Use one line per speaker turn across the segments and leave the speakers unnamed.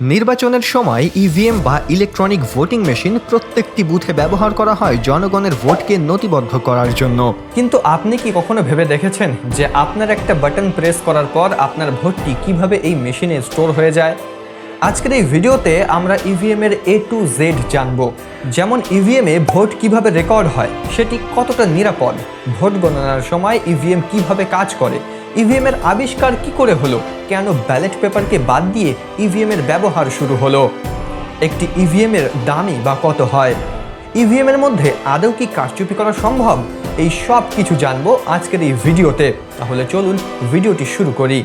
নির্বাচনের সময় ইভিএম বা ইলেকট্রনিক ভোটিং মেশিন প্রত্যেকটি বুথে ব্যবহার করা হয় জনগণের ভোটকে নথিবদ্ধ করার জন্য।
কিন্তু আপনি কি কখনো ভেবে দেখেছেন যে আপনার একটা বাটন প্রেস করার পর আপনার ভোটটি কীভাবে এই মেশিনে স্টোর হয়ে যায়? আজকের এই ভিডিওতে আমরা ইভিএম এর এ টু জেড জানব। যেমন ইভিএম এ ভোট কীভাবে রেকর্ড হয়, সেটি কতটা নিরাপদ? ভোট গণনার সময় ইভিএম কীভাবে কাজ করে? ইভিএম এর আবিষ্কার কি করে হলো? কেন ব্যালেট পেপারকে বাদ দিয়ে ইভিএম এর ব্যবহার শুরু হলো? একটি ইভিএম এর দামই বা কত হয়? ইভিএম এর মধ্যে আদৌ কি কারচুপি করা সম্ভব? এই সব কিছু জানব আজকের এই ভিডিওতে। তাহলে চলুন ভিডিওটি শুরু করি।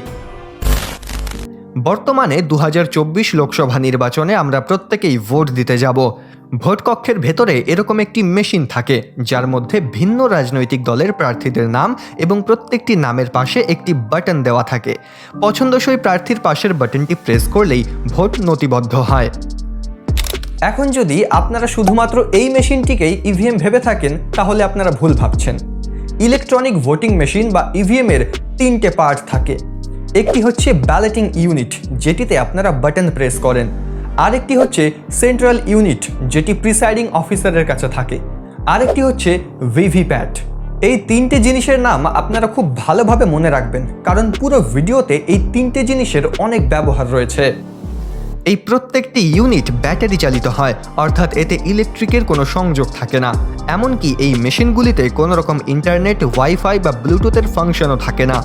বর্তমানে দু হাজার চব্বিশ লোকসভা নির্বাচনে আমরা প্রত্যেকেই ভোট দিতে যাব। ভোট কক্ষের ভেতরে এরকম একটি মেশিন থাকে, যার মধ্যে ভিন্ন রাজনৈতিক দলের প্রার্থীদের নাম এবং প্রত্যেকটি নামের পাশে একটি বাটন দেওয়া থাকে। পছন্দসই প্রার্থীর পাশের বাটনটি প্রেস করলেই ভোট নথিবদ্ধ হয়।
এখন যদি আপনারা শুধুমাত্র এই মেশিনটিকেই ইভিএম ভেবে থাকেন, তাহলে আপনারা ভুল ভাবছেন। ইলেকট্রনিক ভোটিং মেশিন বা ইভিএম এর তিনটে পার্ট থাকে। একটি হচ্ছে ব্যালেটিং ইউনিট, যেটিতে আপনারা বাটন প্রেস করেন। আরেকটি হচ্ছে সেন্ট্রাল ইউনিট, যেটি প্রিসাইডিং অফিসারের কাছে থাকে। আরেকটি হচ্ছে ভিভিপ্যাট। এই তিনটে জিনিসের নাম আপনারা খুব ভালোভাবে মনে রাখবেন, কারণ পুরো ভিডিওতে এই তিনটে জিনিসের অনেক ব্যবহার রয়েছে।
এই প্রত্যেকটি ইউনিট ব্যাটারি চালিত হয়, অর্থাৎ এতে ইলেকট্রিকের কোনো সংযোগ থাকে না। এমনকি এই মেশিনগুলিতে কোনো রকম ইন্টারনেট, ওয়াইফাই বা ব্লুটুথের ফাংশনও থাকে না।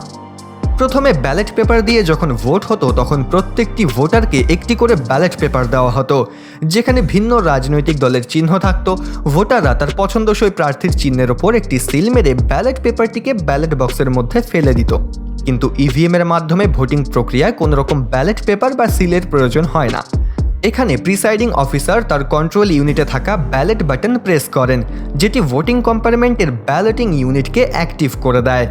প্রথমে ব্যালট পেপার দিয়ে যখন ভোট হতো, তখন প্রত্যেকটি ভোটারকে একটি করে ব্যালট পেপার দেওয়া হতো, যেখানে ভিন্ন রাজনৈতিক দলের চিহ্ন থাকতো। ভোটাররা তার পছন্দসই প্রার্থীর চিহ্নের ওপর একটি সিল মেরে ব্যালট পেপারটিকে ব্যালট বক্সের মধ্যে ফেলে দিত। কিন্তু ইভিএম এর মাধ্যমে ভোটিং প্রক্রিয়ায় কোনো রকম ব্যালট পেপার বা সিলের প্রয়োজন হয় না। এখানে প্রিসাইডিং অফিসার তার কন্ট্রোল ইউনিটে থাকা ব্যালট বাটন প্রেস করেন, যেটি ভোটিং কম্পার্টমেন্টের ব্যালটিং ইউনিটকে অ্যাক্টিভ করে দেয়।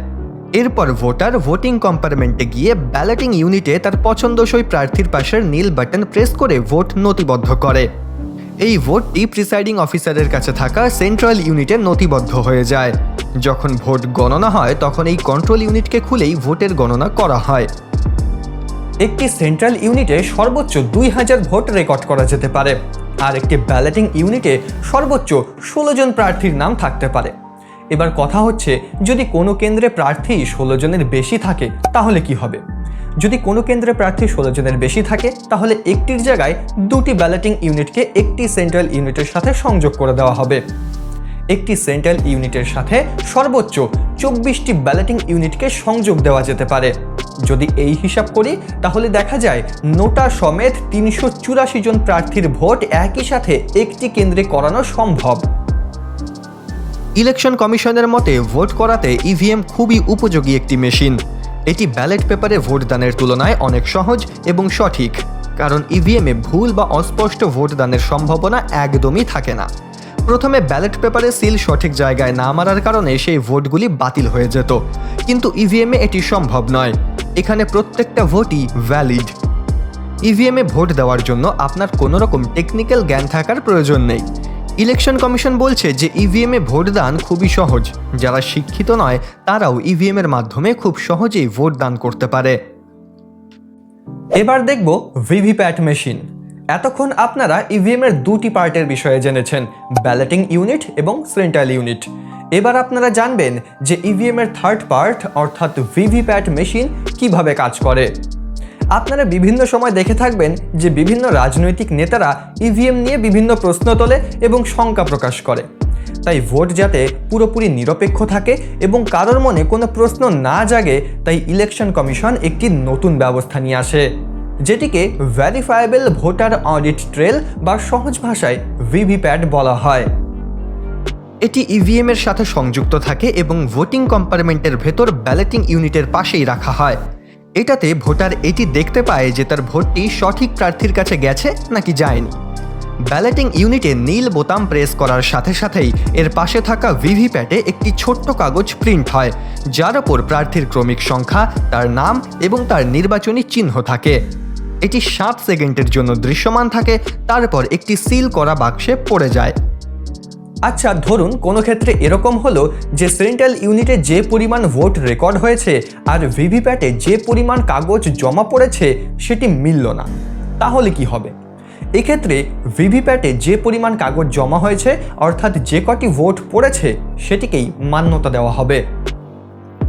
এরপর ভোটার ভোটিং কম্পার্টমেন্টে গিয়ে ব্যালটিং ইউনিটে তার পছন্দসই প্রার্থীর পাশের নীল বাটন প্রেস করে ভোট নথিবদ্ধ করে। এই ভোটটি প্রিসাইডিং অফিসারের কাছে থাকা সেন্ট্রাল ইউনিটে নথিবদ্ধ হয়ে যায়। যখন ভোট গণনা হয়, তখন এই কন্ট্রোল ইউনিটকে খুলেই ভোটের গণনা করা হয়।
একটি সেন্ট্রাল ইউনিটে সর্বোচ্চ দুই হাজার ভোট রেকর্ড করা যেতে পারে। আর একটি ব্যালেটিং ইউনিটে সর্বোচ্চ ষোলো জন প্রার্থীর নাম থাকতে পারে। এবার কথা হচ্ছে, যদি কোনো কেন্দ্রে প্রার্থী ষোলো জনের বেশি থাকে, তাহলে কি হবে? যদি কোনো কেন্দ্রে প্রার্থী ষোলো জনের বেশি থাকে, তাহলে একটির জায়গায় দুটি ব্যালেটিং ইউনিটকে একটি সেন্ট্রাল ইউনিটের সাথে সংযোগ করে দেওয়া হবে। একটি সেন্ট্রাল ইউনিটের সাথে সর্বোচ্চ চব্বিশটি ব্যালেটিং ইউনিটকে সংযোগ দেওয়া যেতে পারে। যদি এই হিসাব করি, তাহলে দেখা যায় নোটা সমেত তিনশো চুরাশি জন প্রার্থীর ভোট একই সাথে একটি কেন্দ্রে করানো সম্ভব।
ইলেকশন কমিশনের মতে ভোট করাতে ইভিএম খুবই উপযোগী একটি মেশিন। এটি ব্যালট পেপারে ভোটদানের তুলনায় অনেক সহজ এবং সঠিক, কারণ ইভিএমে ভুল বা অস্পষ্ট ভোটদানের সম্ভাবনা একদমই থাকে না। প্রথমে ব্যালট পেপারে সিল সঠিক জায়গায় না মারার কারণে সেই ভোটগুলি বাতিল হয়ে যেত, কিন্তু ইভিএমে এটি সম্ভব নয়। এখানে প্রত্যেকটা ভোটই ভ্যালিড ইভিএমে ভোট দেওয়ার জন্য আপনার কোনো রকম টেকনিক্যাল জ্ঞান থাকার প্রয়োজন নেই। ইলেকশন কমিশন বলছে যে ইভিএমে ভোটদান খুবই সহজ। যারা শিক্ষিত নয়, তারাও ইভিএম এর মাধ্যমে খুব সহজেই ভোটদান করতে পারে।
এবার দেখব ভিভিপ্যাট মেশিন। এতক্ষণ আপনারা ইভিএম এর দুটি পার্টের বিষয়ে জেনেছেন, ব্যালেটিং ইউনিট এবং সেন্ট্রাল ইউনিট। এবার আপনারা জানবেন যে ইভিএম এর থার্ড পার্ট, অর্থাৎ ভিভিপ্যাট মেশিন, কীভাবে কাজ করে। আপনারা বিভিন্ন সময় দেখে থাকবেন যে বিভিন্ন রাজনৈতিক নেতারা ইভিএম নিয়ে বিভিন্ন প্রশ্ন তোলে এবং শঙ্কা প্রকাশ করে। তাই ভোট যাতে পুরোপুরি নিরপেক্ষ থাকে এবং কারোর মনে কোনো প্রশ্ন না জাগে, তাই ইলেকশন কমিশন একটি নতুন ব্যবস্থা নিয়ে আসে, যেটিকে ভ্যারিফায়েবল ভোটার অডিট ট্রেল বা সহজ ভাষায় ভিভিপ্যাট বলা হয়।
এটি ইভিএম এর সাথে সংযুক্ত থাকে এবং ভোটিং কম্পার্টমেন্টের ভেতর ব্যালেটিং ইউনিটের পাশেই রাখা হয়। এটাতে ভোটার এটি দেখতে পায় যে তার ভোটটি সঠিক প্রার্থীর কাছে গেছে নাকি যায়নি। ব্যালেটিং ইউনিটে নীল বোতাম প্রেস করার সাথে সাথেই এর পাশে থাকা ভিভিপ্যাটে একটি ছোট্ট কাগজ প্রিন্ট হয়, যার ওপর প্রার্থীর ক্রমিক সংখ্যা, তার নাম এবং তার নির্বাচনী চিহ্ন থাকে। এটি সাত সেকেন্ডের জন্য দৃশ্যমান থাকে, তারপর একটি সিল করা বাক্সে পড়ে যায়।
আচ্ছা ধরুন কোনো ক্ষেত্রে এরকম হলো যে সেন্ট্রাল ইউনিটে যে পরিমাণ ভোট রেকর্ড হয়েছে আর ভিভিপ্যাটে যে পরিমাণ কাগজ জমা পড়েছে সেটি মিলল না। তাহলে কি হবে? এক্ষেত্রে ভিভিপ্যাটে যে পরিমাণ কাগজ জমা হয়েছে, অর্থাৎ যে কটি ভোট পড়েছে, সেটিকেই মান্যতা দেওয়া হবে।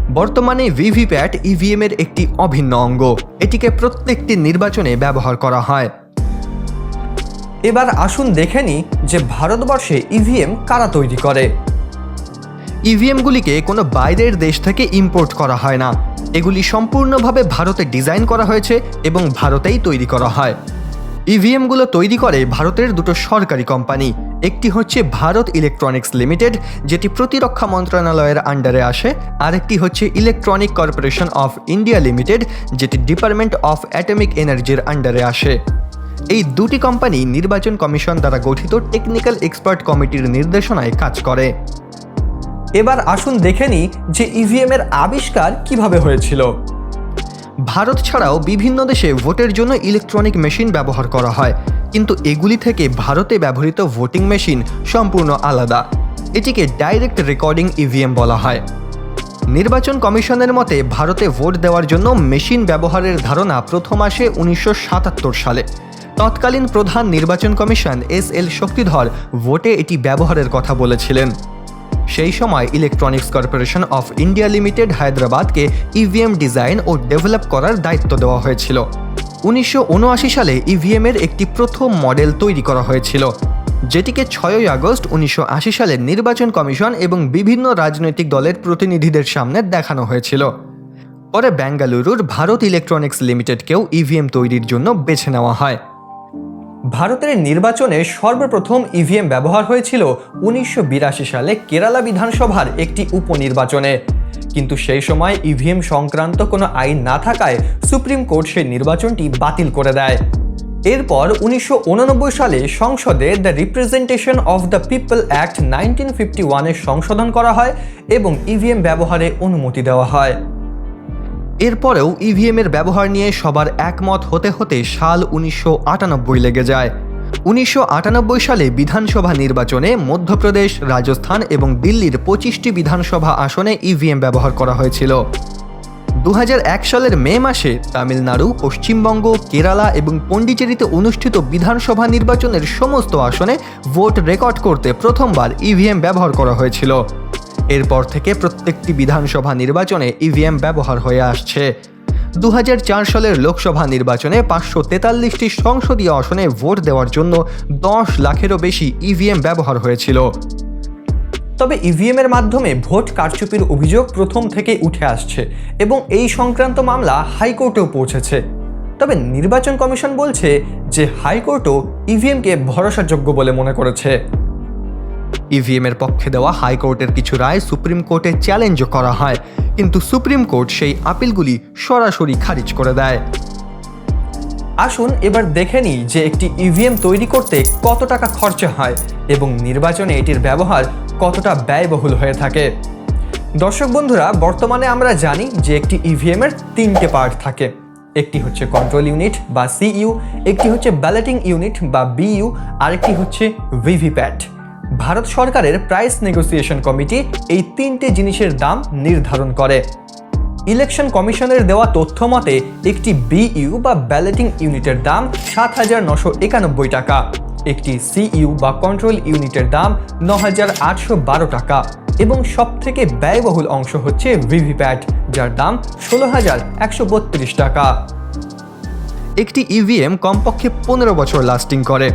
বর্তমানে ভিভিপ্যাট ইভিএম এর একটি অভিন্ন অঙ্গ। এটিকে প্রত্যেকটি নির্বাচনে ব্যবহার করা হয়।
এবার আসুন দেখে নিই যে ভারতবর্ষে ইভিএম কারা তৈরি করে।
ইভিএমগুলিকে কোনো বাইরের দেশ থেকে ইম্পোর্ট করা হয় না। এগুলি সম্পূর্ণভাবে ভারতে ডিজাইন করা হয়েছে এবং ভারতেই তৈরি করা হয়। ইভিএমগুলো তৈরি করে ভারতের দুটো সরকারি কোম্পানি। একটি হচ্ছে ভারত ইলেকট্রনিক্স লিমিটেড, যেটি প্রতিরক্ষা মন্ত্রণালয়ের আন্ডারে আসে আরেকটি হচ্ছে electronic corporation of India limited, যেটি ডিপার্টমেন্ট অফ অ্যাটমিক এনার্জির আন্ডারে আসে। এই দুটি কোম্পানি নির্বাচন কমিশন দ্বারা গঠিত টেকনিক্যাল এক্সপার্ট কমিটির নির্দেশনায় কাজ করে।
এবার আসুন দেখে নিই যে ইভিএম এর আবিষ্কার কীভাবে হয়েছিল।
ভারত ছাড়াও বিভিন্ন দেশে ভোটের জন্য ইলেকট্রনিক মেশিন ব্যবহার করা হয়, কিন্তু এগুলি থেকে ভারতে ব্যবহৃত ভোটিং মেশিন সম্পূর্ণ আলাদা। এটিকে ডাইরেক্ট রেকর্ডিং ইভিএম বলা হয়। নির্বাচন কমিশনের মতে ভারতে ভোট দেওয়ার জন্য মেশিন ব্যবহারের ধারণা প্রথম আসে উনিশশো সাতাত্তর সালে। তৎকালীন প্রধান নির্বাচন কমিশন এস এল শক্তিধর ভোটে এটি ব্যবহারের কথা বলেছিলেন। সেই সময় electronics corporation of India limited হায়দ্রাবাদকে EVM design ও ডেভেলপ করার দায়িত্ব দেওয়া হয়েছিল। উনিশশো উনআশি সালে ইভিএম এর একটি প্রথম মডেল তৈরি করা হয়েছিল, যেটিকে ছয়ই আগস্ট উনিশশো আশি সালে নির্বাচন কমিশন এবং বিভিন্ন রাজনৈতিক দলের প্রতিনিধিদের সামনে দেখানো হয়েছিল। পরে বেঙ্গালুরুর ভারত ইলেকট্রনিক্স লিমিটেডকেও ইভিএম তৈরির জন্য বেছে নেওয়া হয়।
ভারতের নির্বাচনে সর্বপ্রথম ইভিএম ব্যবহার হয়েছিল উনিশশো বিরাশি সালে কেরালা বিধানসভার একটি উপনির্বাচনে। কিন্তু সেই সময় ইভিএম সংক্রান্ত কোনো আইন না থাকায় সুপ্রিম কোর্ট সেই নির্বাচনটি বাতিল করে দেয়। এরপর উনিশশো সালে সংসদে the representation of the people act nineteen fifty সংশোধন করা হয় এবং ইভিএম ব্যবহারে অনুমতি দেওয়া হয়।
এরপরেও ইভিএম এর ব্যবহার নিয়ে সবার একমত হতে হতে সাল উনিশশো আটানব্বই লেগে যায়। উনিশশো আটানব্বই সালে বিধানসভা নির্বাচনে মধ্যপ্রদেশ, রাজস্থান এবং দিল্লির পঁচিশটি বিধানসভা আসনে ইভিএম ব্যবহার করা হয়েছিল। দু হাজার এক সালের মে মাসে তামিলনাড়ু, পশ্চিমবঙ্গ, কেরালা এবং পন্ডিচেরিতে অনুষ্ঠিত বিধানসভা নির্বাচনের সমস্ত আসনে ভোট রেকর্ড করতে প্রথমবার ইভিএম ব্যবহার করা হয়েছিল। এরপর থেকে প্রত্যেকটি বিধানসভা নির্বাচনে ইভিএম ব্যবহার হয়ে আসছে। দু হাজার চার সালের লোকসভা নির্বাচনে পাঁচশো তেতাল্লিশটি সংসদীয় আসনে ভোট দেওয়ার জন্য দশ লাখেরও বেশি ইভিএম ব্যবহার হয়েছিল।
তবে ইভিএম এর মাধ্যমে ভোট কারচুপির অভিযোগ প্রথম থেকে উঠে আসছে এবং এই সংক্রান্ত মামলা হাইকোর্টেও পৌঁছেছে। তবে নির্বাচন কমিশন বলছে যে হাইকোর্টও ইভিএমকে ভরসাযোগ্য বলে মনে করেছে।
ইভিএম এর পক্ষে দেওয়া হাইকোর্টের কিছু রায় সুপ্রিম কোর্টে চ্যালেঞ্জও করা হয়, কিন্তু সুপ্রিম কোর্ট সেই আপিলগুলি সরাসরি খারিজ করে দেয়।
আসুন এবার দেখে নিই যে একটি ইভিএম তৈরি করতে কত টাকা খরচা হয় এবং নির্বাচনে এটির ব্যবহার কতটা ব্যয়বহুল হয়ে থাকে। দর্শক বন্ধুরা, বর্তমানে আমরা জানি যে একটি ইভিএম এর তিনটে পার্ট থাকে। একটি হচ্ছে কন্ট্রোল ইউনিট বা সিইউ একটি হচ্ছে ব্যালেটিং ইউনিট বা বিইউ আরেকটি হচ্ছে ভিভিপ্যাট ভারত সরকারের প্রাইস নেগোসিয়েশন কমিটি এই তিনটে জিনিসের দাম নির্ধারণ করে। ইলেকশন কমিশনের দেওয়া তথ্য মতে, একটি বিইউ বা ব্যালেটিং ইউনিটের দাম সাত হাজার নশো একানব্বই টাকা। একটি সিইউ বা কন্ট্রোল ইউনিটের দাম ন হাজার আটশো বারো টাকা। এবং সবথেকে ব্যয়বহুল অংশ হচ্ছে ভিভিপ্যাট যার দাম ষোলো হাজার একশো বত্রিশ টাকা।
একটি ইভিএম কমপক্ষে পনেরো বছর লাস্টিং করে।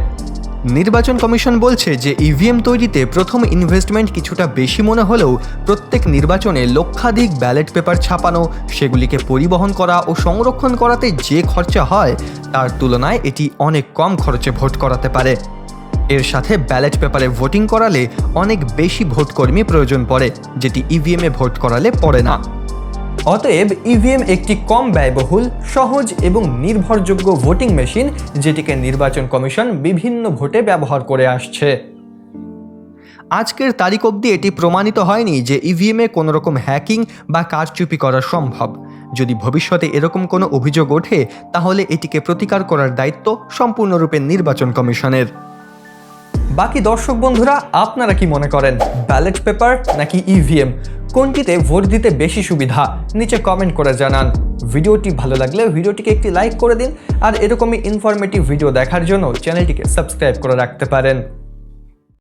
নির্বাচন কমিশন বলছে যে ইভিএম তৈরিতে প্রথম ইনভেস্টমেন্ট কিছুটা বেশি মনে হলেও প্রত্যেক নির্বাচনে লক্ষাধিক ব্যালট পেপার ছাপানো, সেগুলিকে পরিবহন করা ও সংরক্ষণ করাতে যে খরচা হয়, তার তুলনায় এটি অনেক কম খরচে ভোট করাতে পারে। এর সাথে ব্যালট পেপারে ভোটিং করালে অনেক বেশি ভোটকর্মী প্রয়োজন পড়ে, যেটি ইভিএমে ভোট করালে পড়ে না।
অতএব ইভিএম একটি কম ব্যয়বহুল, সহজ এবং নির্ভরযোগ্য ভোটিং মেশিন যেটিকে নির্বাচন কমিশন বিভিন্ন ভোটে ব্যবহার করে আসছে।
আজকের তারিখ অবধি এটি প্রমাণিত হয়নি যে ইভিএমে কোনো রকম হ্যাকিং বা কারচুপি করা সম্ভব। যদি ভবিষ্যতে এরকম কোনো অভিযোগ ওঠে, তাহলে এটিকে প্রতিকার করার দায়িত্ব সম্পূর্ণরূপে নির্বাচন কমিশনের।
বাকি দর্শক বন্ধুরা, আপনারা কি মনে করেন ব্যালেট পেপার নাকি ইভিএম কোনটিতে ভোট দিতে বেশি সুবিধা? নিচে কমেন্ট করে জানান। ভিডিওটি ভালো লাগলে ভিডিওটিকে একটি লাইক করে দিন, আর এরকমই ইনফরমেটিভ ভিডিও দেখার জন্য চ্যানেলটিকে সাবস্ক্রাইব করে রাখতে পারেন।